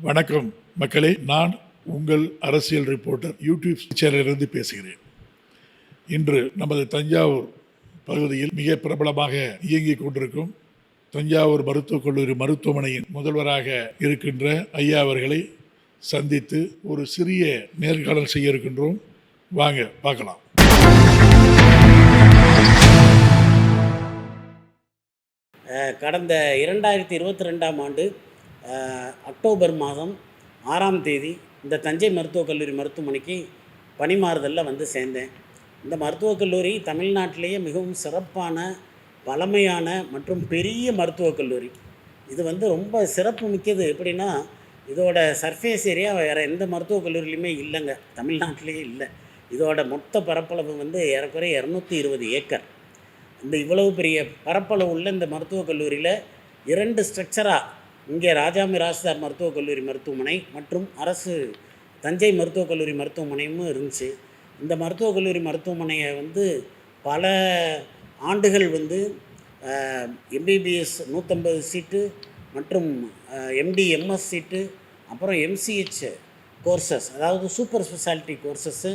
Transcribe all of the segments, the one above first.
வணக்கம் மக்களே நான் உங்கள் அரசியல் ரிப்போர்ட்டர் யூடியூப் சேனலிலிருந்து பேசுகிறேன். இன்று நமது தஞ்சாவூர் பகுதியில் மிக பிரபலமாக இயங்கிக் கொண்டிருக்கும் தஞ்சாவூர் மருத்துவக் கல்லூரி மருத்துவமனையின் முதல்வராக இருக்கின்ற ஐயா அவர்களை சந்தித்து ஒரு சிறிய நேர்காணல் செய்ய இருக்கின்றோம். வாங்க பார்க்கலாம். கடந்த இரண்டாயிரத்தி இருபத்தி ரெண்டாம் ஆண்டு அக்டோபர் மாதம் ஆறாம் தேதி இந்த தஞ்சை மருத்துவக் கல்லூரி மருத்துவமனைக்கு பணிமாறுதலில் வந்து சேர்ந்தேன். இந்த மருத்துவக் கல்லூரி தமிழ்நாட்டிலேயே மிகவும் சிறப்பான பழமையான மற்றும் பெரிய மருத்துவக் கல்லூரி. இது வந்து ரொம்ப சிறப்பு மிக்கது. எப்படின்னா இதோட சர்ஃபேஸ் ஏரியா வேறு எந்த மருத்துவக் கல்லூரிலையுமே இல்லைங்க. தமிழ்நாட்டிலேயே இல்லை. இதோட மொத்த பரப்பளவு வந்து ஏறக்குறைய இரநூத்தி இருபது ஏக்கர். இந்த இவ்வளவு பெரிய பரப்பளவு உள்ள இந்த மருத்துவக் கல்லூரியில் இரண்டு ஸ்ட்ரக்சராக இங்கே ராஜா ராஜ்தார் மருத்துவக் கல்லூரி மருத்துவமனை மற்றும் அரசு தஞ்சை மருத்துவக் கல்லூரி மருத்துவமனையும் இருந்துச்சு. இந்த மருத்துவக் கல்லூரி மருத்துவமனையை வந்து பல ஆண்டுகள் வந்து எம்பிபிஎஸ் நூற்றம்பது சீட்டு மற்றும் எம்டி எம்எஸ் சீட்டு அப்புறம் எம்சிஹெச் கோர்சஸ் அதாவது super speciality courses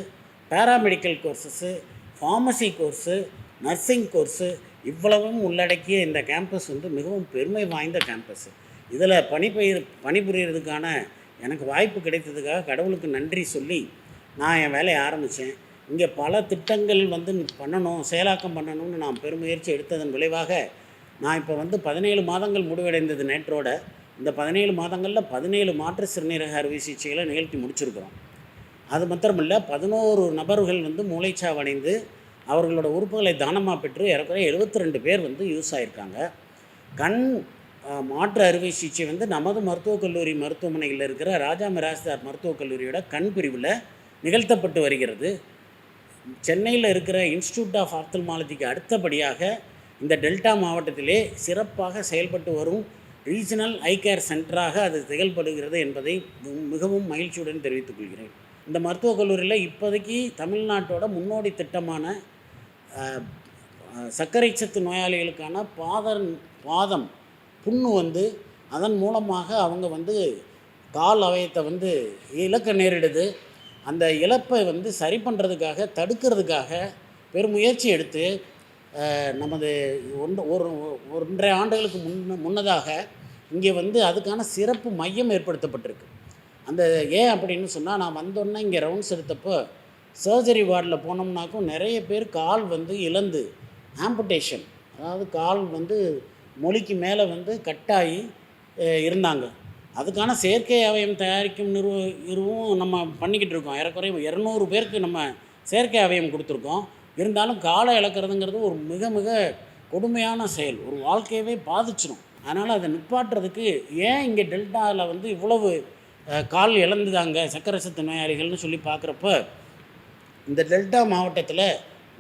paramedical courses pharmacy course nursing course இவ்வளவும் உள்ளடக்கிய இந்த கேம்பஸ் வந்து மிகவும் பெருமை வாய்ந்த கேம்பஸ்ஸு இதில் பணிபெயர் பணிபுரியறதுக்கான எனக்கு வாய்ப்பு கிடைத்ததுக்காக கடவுளுக்கு நன்றி சொல்லி நான் என் வேலையை ஆரம்பித்தேன். இங்கே பல திட்டங்கள் வந்து பண்ணணும் செயலாக்கம் பண்ணணும்னு நான் பெருமுயற்சி எடுத்ததன் விளைவாக நான் இப்போ வந்து பதினேழு மாதங்கள் முடிவடைந்தது நேற்றோட. இந்த பதினேழு மாதங்களில் பதினேழு மாற்று சிறுநீரக அறுவை சிகிச்சைகளை நிகழ்த்தி முடிச்சிருக்கிறோம். அது மாத்திரமில்ல பதினோரு நபர்கள் வந்து மூளைச்சாவடைந்து அவர்களோட உறுப்புகளை தானமாக பெற்று ஏறக்குறைய 72 ரெண்டு பேர் வந்து யூஸ் ஆகியிருக்காங்க கண் மாற்று அறுவை சிகிச்சை வந்து நமது மருத்துவக் கல்லூரி மருத்துவமனையில் இருக்கிற ராஜா மிராஸ்தார் மருத்துவக் கல்லூரியோட கண் பிரிவில் நிகழ்த்தப்பட்டு வருகிறது. சென்னையில் இருக்கிற இன்ஸ்டியூட் ஆஃப் ஆப்தல்மாலஜிக்கு அடுத்தபடியாக இந்த டெல்டா மாவட்டத்திலே சிறப்பாக செயல்பட்டு வரும் ரீஜனல் ஐ கேர் சென்டராக அது செயல்படுகிறது என்பதை மிகவும் மகிழ்ச்சியுடன் தெரிவித்துக் கொள்கிறேன். இந்த மருத்துவக் கல்லூரியில் இப்போதைக்கு தமிழ்நாட்டோட முன்னோடி திட்டமான சர்க்கரை சத்து நோயாளிகளுக்கான பாதம் பாதம் புண்ணு வந்து அதன் மூலமாக அவங்க வந்து கால் அவயத்தை வந்து இழக்க நேரிடுது. அந்த இழப்பை வந்து சரி பண்ணுறதுக்காக தடுக்கிறதுக்காக பெருமுயற்சி எடுத்து நமது ஒன்று ஒரு ஒன்றரை ஆண்டுகளுக்கு முன்ன முன்னதாக இங்கே வந்து அதுக்கான சிறப்பு மையம் ஏற்படுத்தப்பட்டிருக்கு. அந்த ஏன் அப்படின்னு சொன்னால் நான் வந்தோன்னே இங்கே ரவுண்ட்ஸ் எடுத்தப்போ சர்ஜரி வார்டில் போனோம்னாக்கும் நிறைய பேர் கால் வந்து இழந்து ஆம்புடேஷன் அதாவது கால் வந்து மொழிக்கு மேலே வந்து கட்டாகி இருந்தாங்க. அதுக்கான செயற்கை அவயம் தயாரிக்கும் நிறுவ இதுவும் நம்ம பண்ணிக்கிட்டு இருக்கோம். ஏறக்குறைய இரநூறு பேருக்கு நம்ம செயற்கை அவயம் கொடுத்துருக்கோம். இருந்தாலும் காலை இழக்கிறதுங்கிறது ஒரு மிக மிக கொடுமையான செயல். ஒரு வாழ்க்கையவே பாதிச்சிடும் அதனால் அதை நிப்பாட்டுறதுக்கு ஏன் இங்கே டெல்டாவில் வந்து இவ்வளவு கால் இழந்துதாங்க சக்கரை சத்து நோயாளிகள்னு சொல்லி பார்க்குறப்ப இந்த டெல்டா மாவட்டத்தில்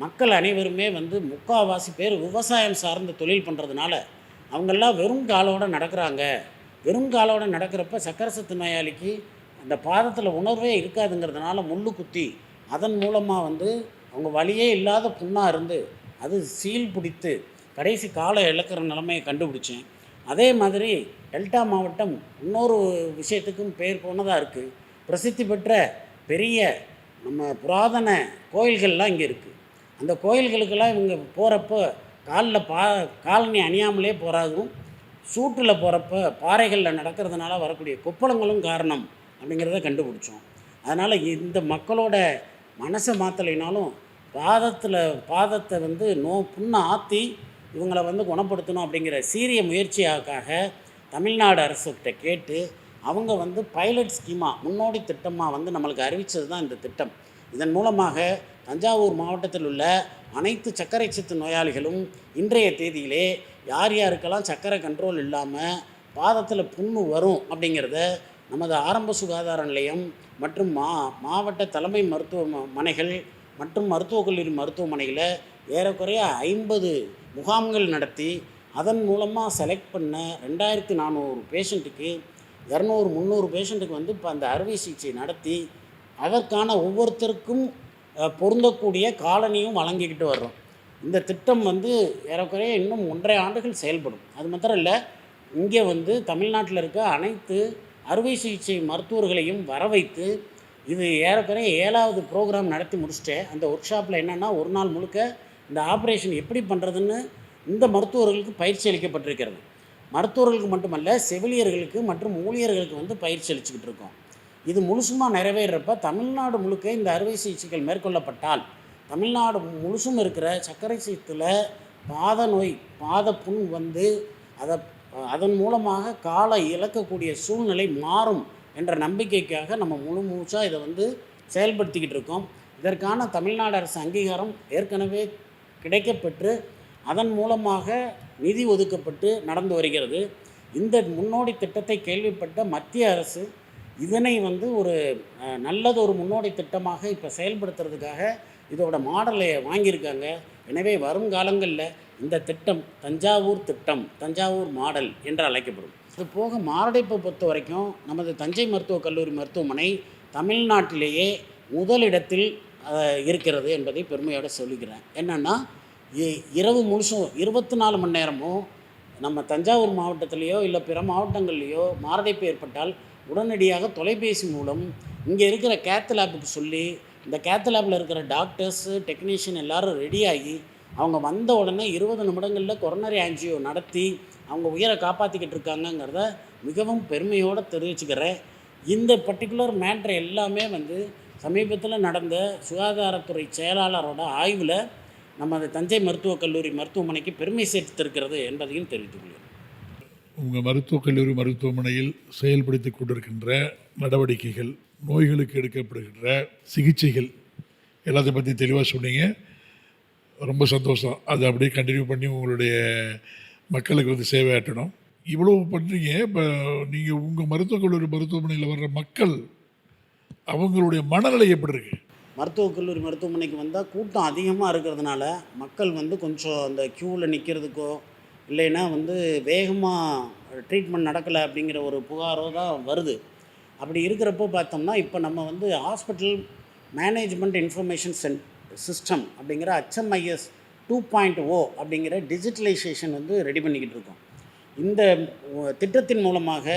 மக்கள் அனைவருமே வந்து முக்கால்வாசி பேர் விவசாயம் சார்ந்த தொழில் பண்ணுறதுனால அவங்கெல்லாம் வெறும் காலோடு நடக்கிறாங்க. வெறும் காலோடு நடக்கிறப்ப சக்கரை சத்து நோயாளிக்கு அந்த பாதத்தில் உணர்வே இருக்காதுங்கிறதுனால முள்ளு குத்தி அதன் மூலமாக வந்து அவங்க வழியே இல்லாத புண்ணாக இருந்து அது சீல் பிடித்து கடைசி காலை இழக்கிற நிலைமையை கண்டுபிடிச்சேன். அதே மாதிரி டெல்டா மாவட்டம் இன்னொரு விஷயத்துக்கும் பேர் போனதாக இருக்குது பிரசித்தி பெற்ற பெரிய நம்ம புராதன கோயில்கள்லாம் இங்கே இருக்குது அந்த கோயில்களுக்கெல்லாம் இவங்க போகிறப்போ காலில் பா காலனி அணியாமலே போகிறாதும் சூட்டில் போகிறப்ப பாறைகளில் நடக்கிறதுனால வரக்கூடிய கொப்பளங்களும் காரணம் அப்படிங்கிறத கண்டுபிடிச்சோம். அதனால் இந்த மக்களோட மனசை மாற்றலைனாலும் பாதத்தில் பாதத்தை வந்து நோ புண்ணை ஆற்றி இவங்களை வந்து குணப்படுத்தணும் அப்படிங்கிற சீரிய முயற்சியாக்காக தமிழ்நாடு அரசுகிட்ட கேட்டு அவங்க வந்து பைலட் ஸ்கீமாக முன்னோடி திட்டமாக வந்து நம்மளுக்கு அறிவித்தது தான் இந்த திட்டம். இதன் மூலமாக தஞ்சாவூர் மாவட்டத்தில் உள்ள அனைத்து சர்க்கரை சத்து நோயாளிகளும் இன்றைய தேதியிலே யார் யாருக்கெல்லாம் சர்க்கரை கண்ட்ரோல் இல்லாமல் பாதத்தில் புண்ணு வரும் அப்படிங்கிறத நமது ஆரம்ப சுகாதார நிலையம் மற்றும் மா மாவட்ட தலைமை மருத்துவமனைகள் மற்றும் மருத்துவக் கல்லூரி மருத்துவமனையில் ஏறக்குறைய ஐம்பது முகாம்கள் நடத்தி அதன் மூலமாக செலக்ட் பண்ண ரெண்டாயிரத்தி நானூறு பேஷண்ட்டுக்கு இரநூறு முந்நூறு பேஷண்ட்டுக்கு வந்து இப்போ அந்த அறுவை சிகிச்சை நடத்தி அதற்கான ஒவ்வொருத்தருக்கும் பொருந்தக்கூடிய காலனியும் வழங்கிக்கிட்டு வர்றோம். இந்த திட்டம் வந்து ஏறக்குறைய இன்னும் ஒன்றரை ஆண்டுகள் செயல்படும். அது மாத்திரம் இல்லை இங்கே வந்து தமிழ்நாட்டில் இருக்க அனைத்து அறுவை சிகிச்சை மருத்துவர்களையும் வர வைத்து இது ஏறக்குறைய ஏழாவது ப்ரோக்ராம் நடத்தி முடிச்சிட்டேன் அந்த ஒர்க் ஷாப்பில் என்னென்னா ஒரு நாள் முழுக்க இந்த ஆப்ரேஷன் எப்படி பண்ணுறதுன்னு இந்த மருத்துவர்களுக்கு பயிற்சி அளிக்கப்பட்டிருக்கிறது. மருத்துவர்களுக்கு மட்டுமல்ல செவிலியர்களுக்கு மற்றும் ஊழியர்களுக்கு வந்து பயிற்சி அளிச்சுக்கிட்டு இருக்கோம். இது முழுசுமாக நிறைவேறப்ப தமிழ்நாடு முழுக்க இந்த அறுவை சிகிச்சைகள் மேற்கொள்ளப்பட்டால் தமிழ்நாடு முழுசும் இருக்கிற சர்க்கரை சீத்தில் பாத நோய் பாத புண் வந்து அதை அதன் மூலமாக காலை இழக்கக்கூடிய சூழ்நிலை மாறும் என்ற நம்பிக்கைக்காக நம்ம முழு மூச்சாக இதை வந்து செயல்படுத்திக்கிட்டு இருக்கோம். இதற்கான தமிழ்நாடு அரசு அங்கீகாரம் ஏற்கனவே கிடைக்கப்பெற்று அதன் மூலமாக நிதி ஒதுக்கப்பட்டு நடந்து வருகிறது. இந்த முன்னோடி திட்டத்தை கேள்விப்பட்ட மத்திய அரசு இதனை வந்து ஒரு நல்லதொரு நல்லது ஒரு முன்னோடி திட்டமாக இப்போ செயல்படுத்துறதுக்காக இதோட மாடலை வாங்கியிருக்காங்க. எனவே வரும் காலங்களில் இந்த திட்டம் தஞ்சாவூர் திட்டம் தஞ்சாவூர் மாடல் என்று அழைக்கப்படும். இது போக மாரடைப்பை பொறுத்த வரைக்கும் நமது தஞ்சை மருத்துவக் கல்லூரி மருத்துவமனை தமிழ்நாட்டிலேயே முதலிடத்தில் இருக்கிறது என்பதை பெருமையோடு சொல்லிக்கிறேன். என்னென்னா இ- இரவு முழுசும் இருபத்தி நாலு மணி நேரமும் நம்ம தஞ்சாவூர் மாவட்டத்திலேயோ இல்லை பிற மாவட்டங்கள்லேயோ மாரடைப்பு ஏற்பட்டால் உடனடியாக தொலைபேசி மூலம் இங்கே இருக்கிற கேத் லேபுக்கு சொல்லி இந்த கேத் லேபில் இருக்கிற டாக்டர்ஸு டெக்னீஷியன் எல்லாரும் ரெடியாகி அவங்க வந்த உடனே இருபது நிமிடங்களில் கொரோனரி ஆன்ஜியோ நடத்தி அவங்க உயிரை காப்பாற்றிக்கிட்டு இருக்காங்கங்கிறத மிகவும் பெருமையோடு தெரிவிச்சுக்கிறேன். இந்த பர்டிகுலர் மேட்ரு எல்லாமே வந்து சமீபத்தில் நடந்த சுகாதாரத்துறை செயலாளரோட ஆய்வில் நமது தஞ்சை மருத்துவக் கல்லூரி மருத்துவமனைக்கு பெருமை சேர்த்திருக்கிறது என்பதையும் தெரிவித்துக் கொள்கிறேன். உங்கள் மருத்துவக் கல்லூரி மருத்துவமனையில் செயல்படுத்தி கொண்டிருக்கின்ற நடவடிக்கைகள் நோய்களுக்கு எடுக்கப்படுகின்ற சிகிச்சைகள் எல்லாத்தையும் பற்றி தெளிவாக சொன்னீங்க. ரொம்ப சந்தோஷம். அதை அப்படியே கண்டினியூ பண்ணி உங்களுடைய மக்களுக்கு வந்து சேவையாற்றணும். இவ்வளோ பண்ணுறீங்க இப்போ நீங்கள் உங்கள் மருத்துவக் கல்லூரி மருத்துவமனையில் வர்ற மக்கள் அவங்களுடைய மனநிலை எப்படி இருக்கு? மருத்துவக் கல்லூரி மருத்துவமனைக்கு வந்தால் கூட்டம் அதிகமாக இருக்கிறதுனால மக்கள் வந்து கொஞ்சம் அந்த க்யூவில் நிற்கிறதுக்கோ இல்லைன்னா வந்து வேகமாக ட்ரீட்மெண்ட் நடக்கலை அப்படிங்கிற ஒரு புகாரோ தான் வருது. அப்படி இருக்கிறப்போ பார்த்தோம்னா இப்போ நம்ம வந்து ஹாஸ்பிட்டல் மேனேஜ்மெண்ட் இன்ஃபர்மேஷன் சென் சிஸ்டம் அப்படிங்கிற ஹச்எம்ஐஎஸ் டூ பாயிண்ட் ஓ அப்படிங்கிற டிஜிட்டலைசேஷன் வந்து ரெடி பண்ணிக்கிட்டு இருக்கோம். இந்த திட்டத்தின் மூலமாக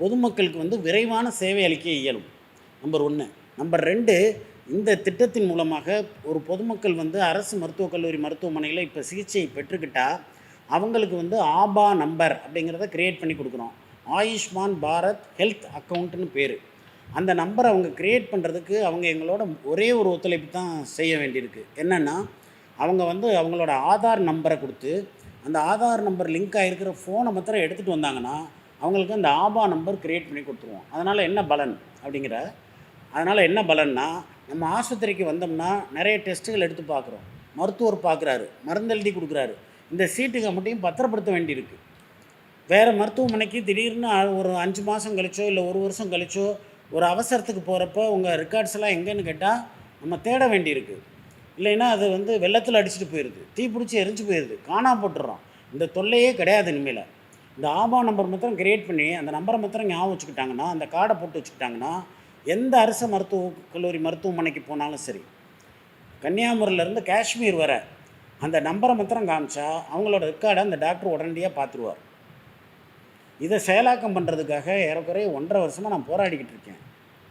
பொதுமக்களுக்கு வந்து விரைவான சேவை அளிக்க இயலும். நம்பர் ஒன்று நம்பர் ரெண்டு இந்த திட்டத்தின் மூலமாக ஒரு பொதுமக்கள் வந்து அரசு மருத்துவக் கல்லூரி மருத்துவமனையில் இப்போ சிகிச்சை பெற்றுக்கிட்டால் அவங்களுக்கு வந்து ஆபா நம்பர் அப்படிங்கிறத க்ரியேட் பண்ணி கொடுக்குறோம் ஆயுஷ்மான் பாரத் ஹெல்த் அக்கௌண்ட்டுன்னு பேர். அந்த நம்பரை அவங்க க்ரியேட் பண்ணுறதுக்கு அவங்க எங்களோட ஒரே ஒரு ஒத்துழைப்பு தான் செய்ய வேண்டியிருக்கு. என்னென்னா அவங்க வந்து அவங்களோட ஆதார் நம்பரை கொடுத்து அந்த ஆதார் நம்பர் லிங்க் ஆகிருக்கிற ஃபோனை மாத்திரம் எடுத்துகிட்டு வந்தாங்கன்னா அவங்களுக்கு அந்த ஆபா நம்பர் க்ரியேட் பண்ணி கொடுத்துருவோம். அதனால் என்ன பலன் அப்படிங்கிற அதனால் என்ன பலன்னா நம்ம ஆஸ்பத்திரிக்கு வந்தோம்னா நிறைய டெஸ்ட்டுகள் எடுத்து பார்க்குறோம். மருத்துவர் பார்க்குறாரு மருந்து எழுதி கொடுக்குறாரு. இந்த சீட்டுக்கு மட்டும் பத்திரப்படுத்த வேண்டியிருக்கு. வேறு மருத்துவமனைக்கு திடீர்னு ஒரு அஞ்சு மாதம் கழிச்சோ இல்லை ஒரு வருஷம் கழிச்சோ ஒரு அவசரத்துக்கு போகிறப்போ உங்கள் ரெக்கார்ட்ஸ் எல்லாம் எங்கேன்னு கேட்டால் நம்ம தேட வேண்டியிருக்கு. இல்லைன்னா அது வந்து வெள்ளத்தில் அடிச்சுட்டு போயிடுது தீ பிடிச்சி எரிஞ்சு போயிடுது காணாம போட்டுடுறோம். இந்த தொல்லையே கிடையாது இனிமேல். இந்த ஆபா நம்பர் மாத்திரம் கிரியேட் பண்ணி அந்த நம்பரை மாத்திரம் ஞாபகம் வச்சுக்கிட்டாங்கன்னா அந்த கார்டை போட்டு வச்சுக்கிட்டாங்கன்னா எந்த அரசு மருத்துவ கல்லூரி மருத்துவமனைக்கு போனாலும் சரி கன்னியாகுமரியிலேருந்து காஷ்மீர் வர அந்த நம்பரை மாத்திரம் காமிச்சா அவங்களோட ரெக்கார்டை அந்த டாக்டர் உடனடியாக பார்த்துருவார் இதை செயலாக்கம் பண்ணுறதுக்காக ஏறக்குறைய ஒன்றரை வருஷமாக நான் போராடிக்கிட்டு இருக்கேன்.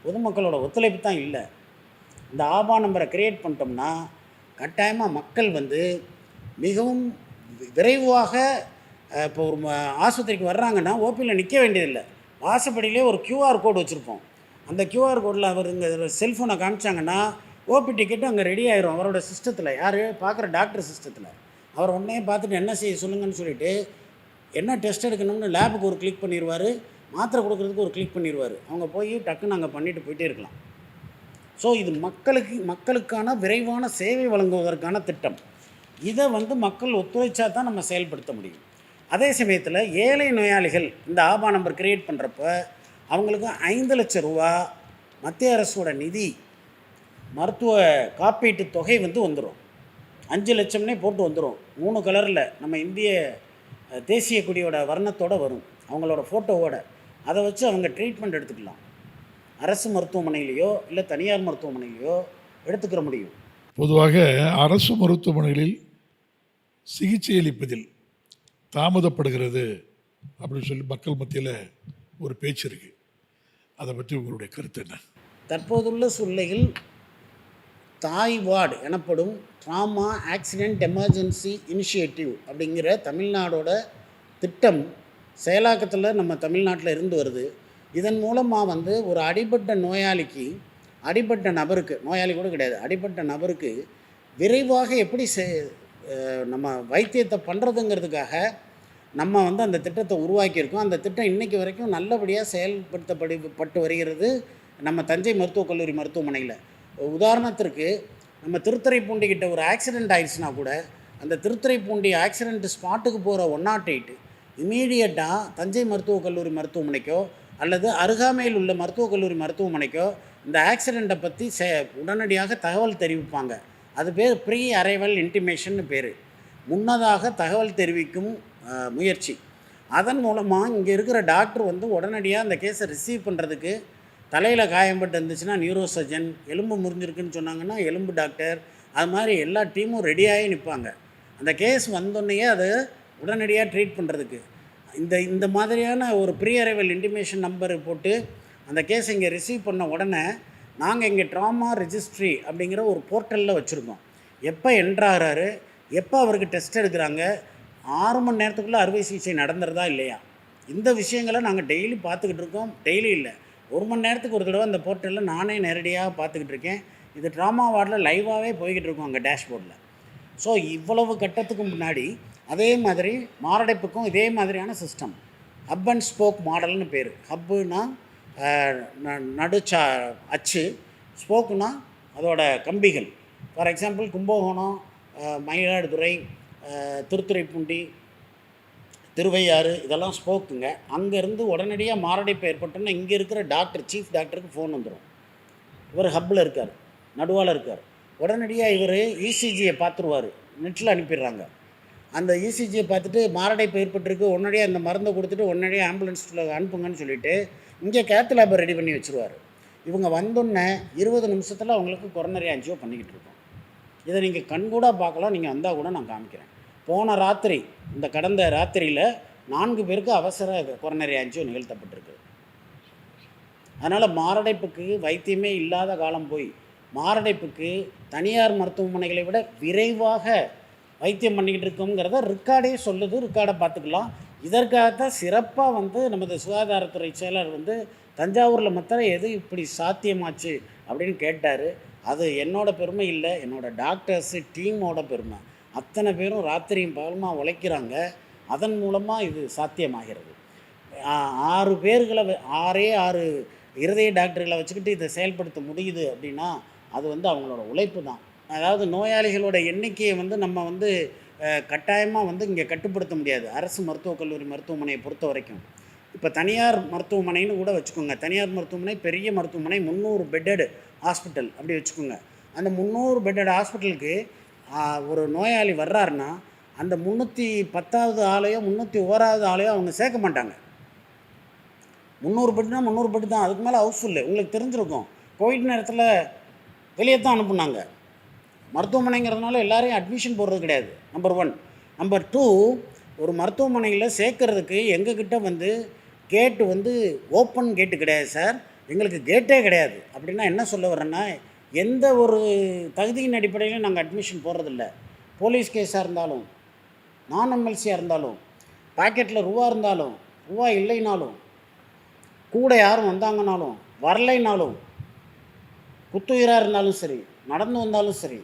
பொதுமக்களோட ஒத்துழைப்பு தான் இல்லை. இந்த ஆபா நம்பரை கிரியேட் பண்ணிட்டோம்னா கட்டாயமாக மக்கள் வந்து மிகவும் விரைவாக இப்போ ஒரு ஆஸ்பத்திரிக்கு வர்றாங்கன்னா ஓபியில் நிற்க வேண்டியதில்லை. வாசப்படியிலே ஒரு க்யூஆர் கோடு வச்சுருப்போம். அந்த க்யூஆர் கோடில் அவர் இங்கே செல்ஃபோனை காமிச்சாங்கன்னா ஓபி டிக்கெட்டும் அங்கே ரெடி ஆயிரும். அவரோட சிஸ்டத்தில் யார்? பார்க்குற டாக்டர் சிஸ்டத்தில் அவர் உடனே பார்த்துட்டு என்ன செய்ய சொல்லுங்கன்னு சொல்லிட்டு என்ன டெஸ்ட் எடுக்கணும்னு லேபுக்கு ஒரு கிளிக் பண்ணிடுவார் மாத்திரை கொடுக்குறதுக்கு ஒரு கிளிக் பண்ணிடுவார் அவங்க போய் டக்குன்னு அங்கே பண்ணிட்டு போயிட்டே இருக்கலாம். ஸோ இது மக்களுக்கு மக்களுக்கான விரைவான சேவை வழங்குவதற்கான திட்டம். இதை வந்து மக்கள் ஒத்துழைச்சா தான் நம்ம செயல்படுத்த முடியும். அதே சமயத்தில் ஏழை நோயாளிகள் இந்த ஆபா நம்பர் கிரியேட் பண்ணுறப்ப அவங்களுக்கு ஐந்து லட்சம் ரூபா மத்திய அரசோட நிதி மருத்துவ காப்பீட்டு தொகை வந்து வந்துடும் அஞ்சு லட்சம்னே போட்டு வந்துடும் மூணு கலரில் நம்ம இந்திய தேசிய கொடியோட வர்ணத்தோட வரும். அவங்களோட ஃபோட்டோவோட அதை வச்சு அவங்க ட்ரீட்மெண்ட் எடுத்துக்கலாம். அரசு மருத்துவமனையிலையோ இல்லை தனியார் மருத்துவமனையிலையோ எடுத்துக்கிற முடியும். பொதுவாக அரசு மருத்துவமனைகளில் சிகிச்சை அளிப்பதில் தாமதப்படுகிறது அப்படின்னு சொல்லி மக்கள் மத்தியில் ஒரு பேச்சு இருக்குது அதை பற்றி உங்களுடைய கருத்து என்ன? தற்போதுள்ள சூழ்நிலையில் தாய் வார்டு எனப்படும் ட்ராமா ஆக்சிடெண்ட் எமர்ஜென்சி இனிஷியேட்டிவ் அப்படிங்கிற தமிழ்நாடோட திட்டம் செயலாக்கத்தில் நம்ம தமிழ்நாட்டில் இருந்து வருது. இதன் மூலமாக வந்து ஒரு அடிபட்ட நோயாளிக்கு அடிபட்ட நபருக்கு நோயாளி கூட கிடையாது அடிபட்ட நபருக்கு விரைவாக எப்படி செ நம்ம வைத்தியத்தை பண்ணுறதுங்கிறதுக்காக நம்ம வந்து அந்த திட்டத்தை உருவாக்கியிருக்கோம். அந்த திட்டம் இன்றைக்கி வரைக்கும் நல்லபடியாக செயல்படுத்தப்படி பட்டு வருகிறது நம்ம தஞ்சை மருத்துவக் கல்லூரி மருத்துவமனையில். உதாரணத்திற்கு நம்ம திருத்துறைப்பூண்டிக்கிட்ட ஒரு ஆக்சிடெண்ட் ஆயிடுச்சுன்னா கூட அந்த திருத்துறைப்பூண்டி ஆக்சிடெண்ட் ஸ்பாட்டுக்கு போகிற ஒன் நாட் எயிட் இமீடியட்டாக தஞ்சை மருத்துவக் கல்லூரி மருத்துவமனைக்கோ அல்லது அருகாமையில் உள்ள மருத்துவக் கல்லூரி மருத்துவமனைக்கோ இந்த ஆக்சிடெண்ட்டை பற்றி செ உடனடியாக தகவல் தெரிவிப்பாங்க. அது பேர் ப்ரீ அரைவல் இன்டிமேஷன் பேர். முன்னதாக தகவல் தெரிவிக்கும் முயற்சி. அதன் மூலமாக இங்கே இருக்கிற டாக்டர் வந்து உடனடியாக அந்த கேஸை ரிசீவ் பண்ணுறதுக்கு தலையில் காயம்பட்டு இருந்துச்சுன்னா நியூரோ சர்ஜன் எலும்பு முறிஞ்சிருக்குன்னு சொன்னாங்கன்னா எலும்பு டாக்டர் அது மாதிரி எல்லா டீமும் ரெடியாகி நிற்பாங்க அந்த கேஸ் வந்தோடனேயே அதை உடனடியாக ட்ரீட் பண்ணுறதுக்கு இந்த இந்த மாதிரியான ஒரு ப்ரீ அரைவல் இன்டிமேஷன் நம்பர் போட்டு அந்த கேஸ் இங்கே ரிசீவ் பண்ண உடனே நாங்கள் இங்கே ட்ராமா ரிஜிஸ்ட்ரி அப்படிங்கிற ஒரு போர்ட்டலில் வச்சுருக்கோம். எப்போ என்ட்ராகிறாரு எப்போ அவருக்கு டெஸ்ட் எடுக்கிறாங்க ஆறு மணி நேரத்துக்குள்ளே அறுவை சிகிச்சை நடந்துறதா இல்லையா? இந்த விஷயங்களை நாங்கள் டெய்லி பார்த்துக்கிட்டு இருக்கோம். டெய்லி இல்லை. ஒரு மணி நேரத்துக்கு ஒரு தடவை அந்த போர்ட்டலில் நானே நேரடியாக பார்த்துக்கிட்டு இருக்கேன். இது ட்ராமா வார்டில் லைவாகவே போய்கிட்டு இருக்கும் அங்கே டேஷ்போர்டில். ஸோ இவ்வளவு கட்டத்துக்கு முன்னாடி அதே மாதிரி மாரடைப்புக்கும் இதே மாதிரியான சிஸ்டம். ஹப் அண்ட் ஸ்போக் மாடல்னு பேர். ஹப்புனா நடுச்சா அச்சு. ஸ்போக்குனா அதோட கம்பிகள். ஃபார் எக்ஸாம்பிள் கும்பகோணம் மயிலாடுதுறை திருத்துறைப்பூண்டி திருவையாறு இதெல்லாம் ஸ்போக்குங்க. அங்கேருந்து உடனடியாக மாரடைப்பு ஏற்பட்டோன்னா இங்கே இருக்கிற டாக்டர் சீஃப் டாக்டருக்கு ஃபோன் வந்துடும் இவர் ஹப்பில் இருக்கார் நடுவால் இருக்கார். உடனடியாக இவர் இசிஜியை பார்த்துருவார் நெட்டில் அனுப்பிடுறாங்க. அந்த இசிஜியை பார்த்துட்டு மாரடைப்பு ஏற்பட்டிருக்கு உடனடியாக அந்த மருந்தை கொடுத்துட்டு உடனடியாக ஆம்புலன்ஸில் அனுப்புங்கன்னு சொல்லிட்டு இங்கே கேத் லேபை ரெடி பண்ணி வச்சுருவார். இவங்க வந்தோடனே இருபது நிமிஷத்தில் அவங்களுக்கு கொரோனரி ஆஞ்சியோ பண்ணிக்கிட்டு இருக்கோம். இதை நீங்கள் கண்கூடாக பார்க்கலாம் நீங்கள் வந்தால் கூட நான் காமிக்கிறேன். போன ராத்திரி இந்த கடந்த ராத்திரியில் நான்கு பேருக்கு அவசர கொரோனரி ஆஞ்சியோ நிகழ்த்தப்பட்டிருக்கு. அதனால் மாரடைப்புக்கு வைத்தியமே இல்லாத காலம் போய் மாரடைப்புக்கு தனியார் மருத்துவமனைகளை விட விரைவாக வைத்தியம் பண்ணிக்கிட்டு இருக்கோங்கிறத ரிக்கார்டே சொல்லுது ரிக்கார்டை பார்த்துக்கலாம். இதற்காகத்தான் சிறப்பாக வந்து நமது சுகாதாரத்துறை செயலர் வந்து தஞ்சாவூரில் மாத்திரம் எது இப்படி சாத்தியமாச்சு அப்படின்னு கேட்டார். அது என்னோடய பெருமை இல்லை என்னோடய டாக்டர்ஸு டீமோட பெருமை. அத்தனை பேரும் ராத்திரியும் பகலுமா உழைக்கிறாங்க. அதன் மூலமாக இது சாத்தியமாகிறது. ஆறு பேர்களை ஆறே ஆறு இருதய டாக்டர்களை வச்சுக்கிட்டு இதை செயல்படுத்த முடியுது அப்படின்னா அது வந்து அவங்களோட உழைப்பு தான். அதாவது நோயாளிகளோட எண்ணிக்கையை வந்து நம்ம வந்து கட்டாயமாக வந்து இங்கே கட்டுப்படுத்த முடியாது. அரசு மருத்துவக் கல்லூரி மருத்துவமனையை பொறுத்த வரைக்கும். இப்போ தனியார் மருத்துவமனைன்னு கூட வச்சுக்கோங்க. தனியார் மருத்துவமனை பெரிய மருத்துவமனை முந்நூறு பெட்டடு ஹாஸ்பிட்டல் அப்படி வச்சுக்கோங்க. அந்த முந்நூறு பெட்டட் ஹாஸ்பிட்டலுக்கு ஒரு நோயாளி வர்றாருன்னா அந்த முந்நூற்றி பத்தாவது ஆலையோ முந்நூற்றி ஓராவது ஆலையோ அவங்க சேர்க்க மாட்டாங்க. முந்நூறு பெட்டுனா முந்நூறு பெட்டு தான். அதுக்கு மேலே ஹவுஸ்ஃபுல்லு உங்களுக்கு தெரிஞ்சிருக்கும். கோவிட் நேரத்தில் வெளியே தான் அனுப்புனாங்க. மருத்துவமனைங்கிறதுனால எல்லாரையும் அட்மிஷன் போடுறது கிடையாது. நம்பர் ஒன் நம்பர் டூ ஒரு மருத்துவமனையில் சேர்க்கறதுக்கு எங்ககிட்ட வந்து கேட்டு வந்து ஓப்பன் கேட்டு கிடையாது சார் எங்களுக்கு கேட்டே கிடையாது. அப்படின்னா என்ன சொல்ல வர்றேன்னா எந்த ஒரு தகுதியின் அடிப்படையிலும் நாங்கள் அட்மிஷன் போடுறதில்ல. போலீஸ் கேஸாக இருந்தாலும் நான் எம்எல்சியாக இருந்தாலும் பாக்கெட்டில் ரூபா இருந்தாலும் ரூபா இல்லைனாலும் கூட யாரும் வந்தாங்கனாலும் வரலைனாலும் குத்துயிராக இருந்தாலும் சரி நடந்து வந்தாலும் சரி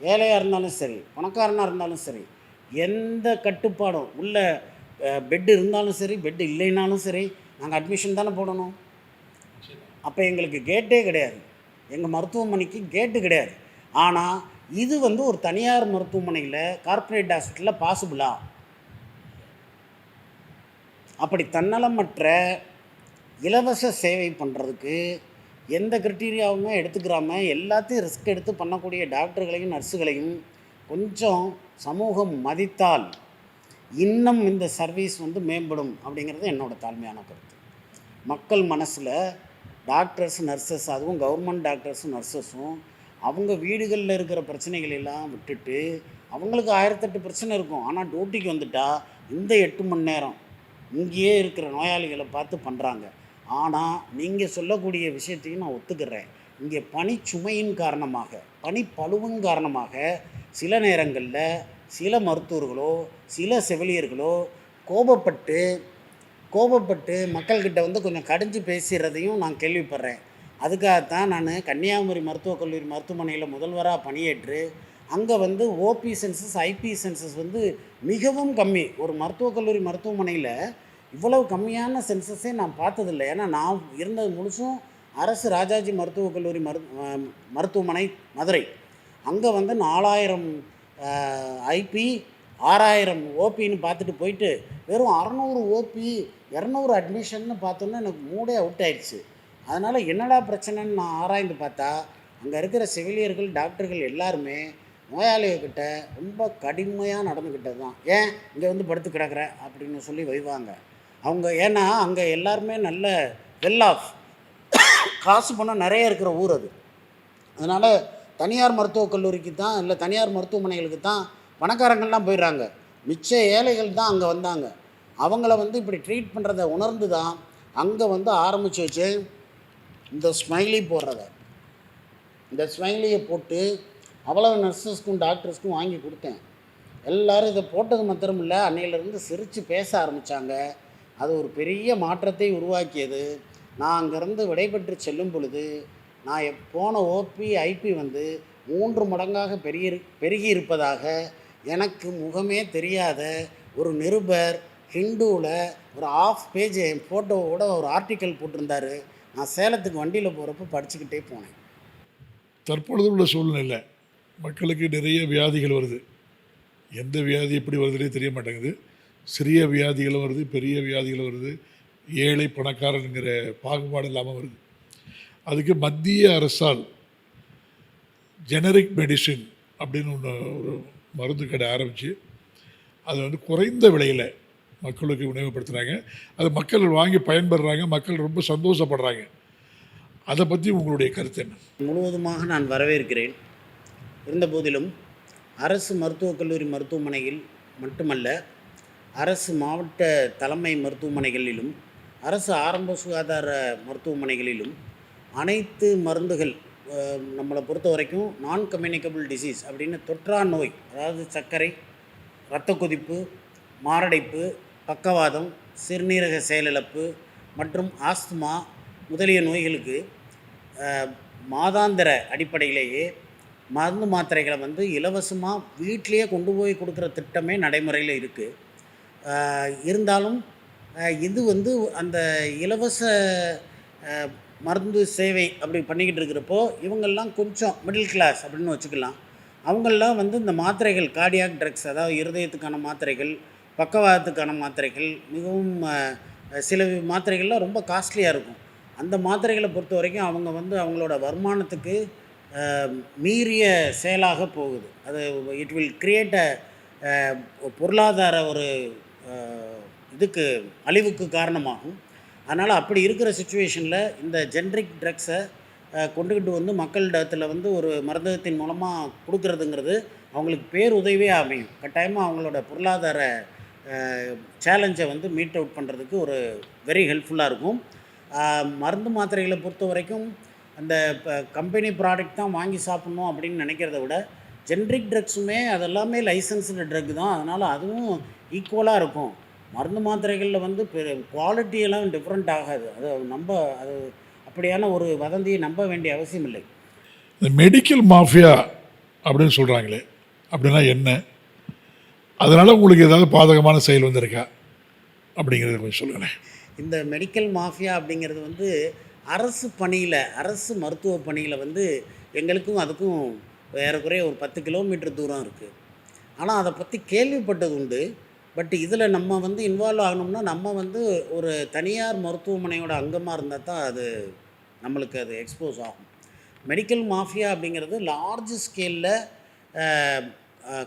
ஏழையாக இருந்தாலும் சரி பணக்காரனாக இருந்தாலும் சரி எந்த கட்டுப்பாடும் உள்ள பெட்டு இருந்தாலும் சரி பெட்டு இல்லைனாலும் சரி நாங்கள் அட்மிஷன் தானே போடணும். அப்போ எங்களுக்கு கேட்டே கிடையாது. எங்கள் மருத்துவமனைக்கு கேட்டு கிடையாது. ஆனால் இது வந்து ஒரு தனியார் மருத்துவமனையில் கார்ப்பரேட் ஹாஸ்பிட்டலில் பாசிபிளா? அப்படி தன்னலமற்ற இலவச சேவை பண்ணுறதுக்கு எந்த கிரிட்டீரியாவுமே எடுத்துக்கிறாம எல்லாத்தையும் ரிஸ்க் எடுத்து பண்ணக்கூடிய டாக்டர்களையும் நர்ஸுகளையும் கொஞ்சம் சமூகம் மதித்தால் இன்னும் இந்த சர்வீஸ் வந்து மேம்படும் அப்படிங்கிறது என்னோடய தாழ்மையான கருத்து. மக்கள் மனசில் டாக்டர்ஸ் நர்சஸ் அதுவும் கவர்மெண்ட் டாக்டர்ஸும் நர்சஸும் அவங்க வீடுகளில் இருக்கிற பிரச்சனைகள் எல்லாம் விட்டுட்டு அவங்களுக்கு ஆயிரத்தெட்டு பிரச்சனை இருக்கும். ஆனால் டியூட்டிக்கு வந்துட்டால் இந்த எட்டு மணி நேரம் இங்கேயே இருக்கிற நோயாளிகளை பார்த்து பண்ணுறாங்க ஆனால் நீங்கள் சொல்லக்கூடிய விஷயத்தையும் நான் ஒத்துக்கிறேன். இங்கே பனி சுமையின் காரணமாக பனி பழுவின் காரணமாக சில நேரங்களில் சில மருத்துவர்களோ சில செவிலியர்களோ கோபப்பட்டு கோபப்பட்டு மக்கள்கிட்ட வந்து கொஞ்சம் கடிஞ்சு பேசுகிறதையும் நான் கேள்விப்படுறேன். அதுக்காகத்தான் நான் கன்னியாகுமரி மருத்துவக் கல்லூரி மருத்துவமனையில் முதல்வராக பணியேற்று அங்கே வந்து ஓபி சென்சஸ் ஐபி சென்சஸ் வந்து மிகவும் கம்மி. ஒரு மருத்துவக் கல்லூரி மருத்துவமனையில் இவ்வளவு கம்மியான சென்சஸே நான் பார்த்ததில்லை. ஏன்னா நான் இருந்தது முழுசும் அரசு ராஜாஜி மருத்துவக் கல்லூரி மரு மருத்துவமனை மதுரை. அங்கே வந்து நாலாயிரம் ஐபி ஆறாயிரம் ஓபின்னு பார்த்துட்டு போயிட்டு வெறும் அறநூறு ஓபி இரநூறு அட்மிஷன்னு பார்த்தோன்னே எனக்கு மூடே அவுட் ஆயிடுச்சு. அதனால் என்னடா பிரச்சனைன்னு நான் ஆராய்ந்து பார்த்தா அங்கே இருக்கிற செவிலியர்கள் டாக்டர்கள் எல்லாருமே நோயாளிகிட்ட ரொம்ப கடுமையாக நடந்துக்கிட்டது தான் ஏன் இங்கே வந்து படுத்து கிடக்குற அப்படின்னு சொல்லி வைவாங்க. அவங்க ஏன்னா அங்கே எல்லாருமே நல்ல வெல் ஆஃப் காசு பணம் நிறைய இருக்கிற ஊர் அது. அதனால் தனியார் மருத்துவக் கல்லூரிக்கு தான் இல்லை தனியார் மருத்துவமனைகளுக்கு தான் பணக்காரங்கள்லாம் போயிடுறாங்க. மிச்ச ஏழைகள் தான் அங்கே வந்தாங்க. அவங்கள வந்து இப்படி ட்ரீட் பண்ணுறத உணர்ந்து தான் அங்கே வந்து ஆரம்பித்து வச்சு இந்த ஸ்மைலி போடுறத. இந்த ஸ்மைலியை போட்டு அவ்வளவு நர்சஸ்க்கும் டாக்டர்ஸ்க்கும் வாங்கி கொடுத்தேன். எல்லோரும் இதை போட்டது மாத்திரம் இல்லை அன்னையிலேருந்து சிரித்து பேச ஆரம்பித்தாங்க அது ஒரு பெரிய மாற்றத்தை உருவாக்கியது. நான் அங்கேருந்து விடைபெற்று செல்லும் பொழுது நான் போன ஓபி ஐபி வந்து மூன்று மடங்காக பெருகி பெருகி இருப்பதாக எனக்கு முகமே தெரியாத ஒரு நிருபர் ஹிந்துவில் ஒரு ஆஃப் பேஜ் என் ஃபோட்டோவோட ஒரு ஆர்டிக்கல் போட்டிருந்தாரு. நான் சேலத்துக்கு வண்டியில் போகிறப்ப படிச்சுக்கிட்டே போனேன். தற்பொழுது உள்ள சூழ்நிலை மக்களுக்கு நிறைய வியாதிகள் வருது. எந்த வியாதி எப்படி வருதுன்னே தெரிய மாட்டேங்குது. சிறிய வியாதிகளும் வருது பெரிய வியாதிகளும் வருது. ஏழை பணக்காரனுங்கிற பாகுபாடு இல்லாமல் வருது. அதுக்கு மத்திய அரசால் ஜெனரிக் மெடிசின் அப்படின்னு ஒன்று ஒரு மருந்து கடை ஆரம்பித்து அது வந்து குறைந்த விலையில் மக்களுக்கு உணவுப்படுத்துகிறாங்க அது மக்கள் வாங்கி பயன்படுறாங்க மக்கள் ரொம்ப சந்தோஷப்படுறாங்க. அதை பற்றி உங்களுடைய கருத்து என்ன? முழுவதுமாக நான் வரவேற்கிறேன். இருந்தபோதிலும் அரசு மருத்துவக் கல்லூரி மருத்துவமனையில் மட்டுமல்ல அரசு மாவட்ட தலைமை மருத்துவமனைகளிலும் அரசு ஆரம்ப சுகாதார மருத்துவமனைகளிலும் அனைத்து மருந்துகள் நம்மளை பொறுத்த வரைக்கும் நான் கம்யூனிகபிள் டிசீஸ் அப்படின்னு தொற்றா நோய் அதாவது சர்க்கரை இரத்த கொதிப்பு மாரடைப்பு பக்கவாதம் சிறுநீரக செயலிழப்பு மற்றும் ஆஸ்துமா முதலிய நோய்களுக்கு மாதாந்திர அடிப்படையிலேயே மருந்து மாத்திரைகளை வந்து இலவசமாக வீட்டிலேயே கொண்டு போய் கொடுக்குற திட்டமே நடைமுறையில் இருக்குது இருந்தாலும் இது வந்து அந்த இலவச மருந்து சேவை அப்படி பண்ணிக்கிட்டு இருக்கிறப்போ இவங்கெல்லாம் கொஞ்சம் மிடில் கிளாஸ் அப்படின்னு வச்சுக்கலாம். அவங்கள்லாம் வந்து இந்த மாத்திரைகள் கார்டியாக் ட்ரக்ஸ் அதாவது இருதயத்துக்கான மாத்திரைகள் பக்கவாதத்துக்கான மாத்திரைகள் மிகவும் சில மாத்திரைகள்லாம் ரொம்ப காஸ்ட்லியாக இருக்கும். அந்த மாத்திரைகளை பொறுத்த வரைக்கும் அவங்க வந்து அவங்களோட வருமானத்துக்கு மீறிய செயலாக போகுது. அது இட் வில் கிரியேட் அ பொருளாதார ஒரு இதுக்கு அழிவுக்கு காரணமாகும். அதனால் அப்படி இருக்கிற சுச்சுவேஷனில் இந்த ஜென்ரிக் ட்ரக்ஸை கொண்டுக்கிட்டு வந்து மக்களிடத்தில் வந்து ஒரு மருந்தகத்தின் மூலமாக கொடுக்கறதுங்கிறது அவங்களுக்கு பேருதவியே அமையும். கட்டாயமாக அவங்களோட பொருளாதார சேலஞ்சை வந்து மீட் அவுட் பண்ணுறதுக்கு ஒரு வெரி ஹெல்ப்ஃபுல்லாக இருக்கும். மருந்து மாத்திரைகளை பொறுத்த வரைக்கும் அந்த கம்பெனி ப்ராடக்ட் தான் வாங்கி சாப்பிட்ணும் அப்படின்னு நினைக்கிறத விட ஜென்ரிக் ட்ரக்ஸுமே அதெல்லாமே லைசன்ஸ்டு ட்ரக் தான். அதனால் அதுவும் ஈக்குவலாக இருக்கும். மருந்து மாத்திரைகளில் வந்து குவாலிட்டியெல்லாம் டிஃப்ரெண்ட் ஆகாது. அது நம்ப அது அப்படியான ஒரு வதந்தியை நம்ப வேண்டிய அவசியம் இல்லை. இந்த மெடிக்கல் மாஃபியா அப்படின்னு சொல்கிறாங்களே அப்படின்னா என்ன? அதனால் உங்களுக்கு ஏதாவது பாதகமான செயல் வந்திருக்கா? அப்படிங்கிறத கொஞ்சம் சொல்லுங்களேன். இந்த மெடிக்கல் மாஃபியா அப்படிங்கிறது வந்து அரசு பணியில் அரசு மருத்துவ பணியில் வந்து எங்களுக்கும் அதுக்கும் ஏறக்குறைய ஒரு பத்து கிலோமீட்டர் தூரம் இருக்குது ஆனால் அதை பற்றி கேள்விப்பட்டது உண்டு. பட் இதில் நம்ம வந்து இன்வால்வ் ஆகணும்னா நம்ம வந்து ஒரு தனியார் மருத்துவமனையோட அங்கமாக இருந்தால் தான் அது நம்மளுக்கு அது எக்ஸ்போஸ் ஆகும். மெடிக்கல் மாஃபியா அப்படிங்கிறது லார்ஜ் ஸ்கேலில்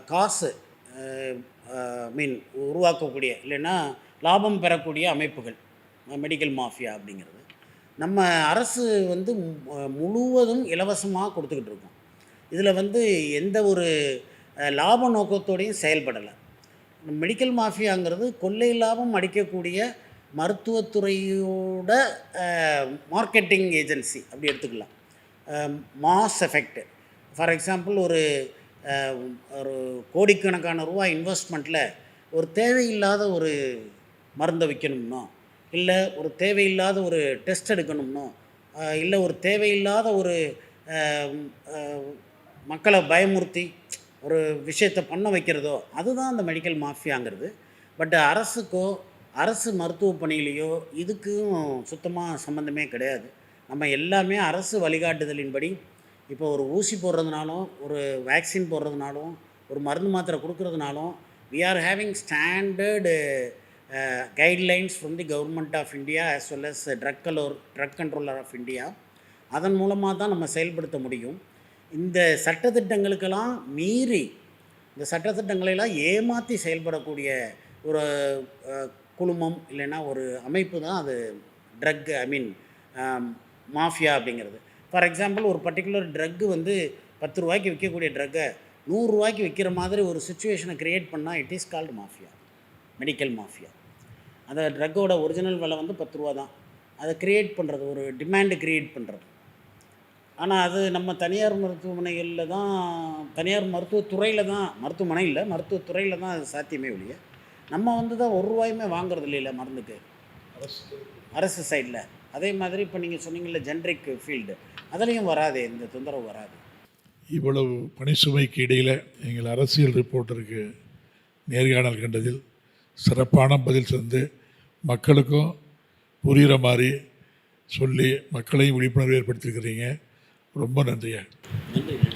காசு மீன் உருவாக்கக்கூடிய இல்லைன்னா லாபம் பெறக்கூடிய அமைப்புகள் மெடிக்கல் மாஃபியா அப்படிங்கிறது. நம்ம அரசு வந்து மு- முழுவதும் இலவசமாக கொடுத்துக்கிட்டு இருக்கோம். இதில் வந்து எந்த ஒரு லாப நோக்கத்தோடையும் செயல்படலை. மெடிக்கல் மாஃபியாங்கிறது கொள்ளை லாபம் அடிக்கக்கூடிய மருத்துவத்துறையோட மார்க்கெட்டிங் ஏஜென்சி அப்படி எடுத்துக்கலாம். மாஸ் எஃபெக்ட் ஃபார் எக்ஸாம்பிள் ஒரு ஒரு கோடிக்கணக்கான ரூபாய் இன்வெஸ்ட்மெண்ட்டில் ஒரு தேவையில்லாத ஒரு மருந்தை விற்கணும்னோ இல்லை ஒரு தேவையில்லாத ஒரு டெஸ்ட் எடுக்கணும்னோ இல்லை ஒரு தேவையில்லாத ஒரு மக்களை பயமுறுத்தி ஒரு விஷயத்தை பண்ண வைக்கிறதோ அதுதான் அந்த மெடிக்கல் மாஃபியாங்கிறது. பட் அரசுக்கோ அரசு மருத்துவ பணியிலையோ இதுக்கும் சுத்தமாக சம்மந்தமே கிடையாது. நம்ம எல்லாமே அரசு வழிகாட்டுதலின்படி இப்போ ஒரு ஊசி போடுறதுனாலும் ஒரு வேக்சின் போடுறதுனாலும் ஒரு மருந்து மாத்திரை கொடுக்கறதுனாலும் we are having standard guidelines from the government of India as well as drug கலோர் drug controller of India அதன் மூலமாக தான் நம்ம செயல்படுத்த முடியும். இந்த சட்டத்திட்டங்களுக்கெல்லாம் மீறி இந்த சட்டத்திட்டங்களெல்லாம் ஏமாற்றி செயல்படக்கூடிய ஒரு குழுமம் இல்லைன்னா ஒரு அமைப்பு தான் அது ட்ரக் ஐ மீன் மாஃபியா அப்படிங்கிறது. ஃபார் எக்ஸாம்பிள் ஒரு பர்டிகுலர் ட்ரக்கு வந்து பத்து ரூபாய்க்கு விற்கக்கூடிய ட்ரக்கை நூறுரூவாய்க்கு விற்கிற மாதிரி ஒரு சுச்சுவேஷனை க்ரியேட் பண்ணால் it is called mafia medical mafia அந்த ட்ரக்கோட ஒரிஜினல் விலை வந்து பத்து ரூபா தான். அதை க்ரியேட் பண்ணுறது ஒரு டிமாண்டு க்ரியேட் பண்ணுறது ஆனால் அது நம்ம தனியார் மருத்துவமனைகளில் தான் தனியார் மருத்துவத்துறையில் தான் மருத்துவமனை இல்லை மருத்துவத்துறையில் தான் அது சாத்தியமே ஒழிய நம்ம வந்து தான் ஒரு ரூபாயுமே வாங்குறது இல்லைல்ல மருந்துக்கு. அரசு சைடில். அதே மாதிரி இப்போ நீங்கள் சொன்னீங்கல்ல ஜென்ரிக் ஃபீல்டு அதுலேயும் வராது இந்த தொந்தரவு வராது. இவ்வளவு பணிசுமைக்கு இடையில் எங்கள் அரசியல் ரிப்போர்ட்டருக்கு நேர்காணல் கண்டதில் சிறப்பான பதில் தந்து மக்களுக்கும் புரிகிற மாதிரி சொல்லி மக்களையும் விழிப்புணர்வு ஏற்படுத்தியிருக்கிறீங்க. ரொம்ப நன்றியா நன்றி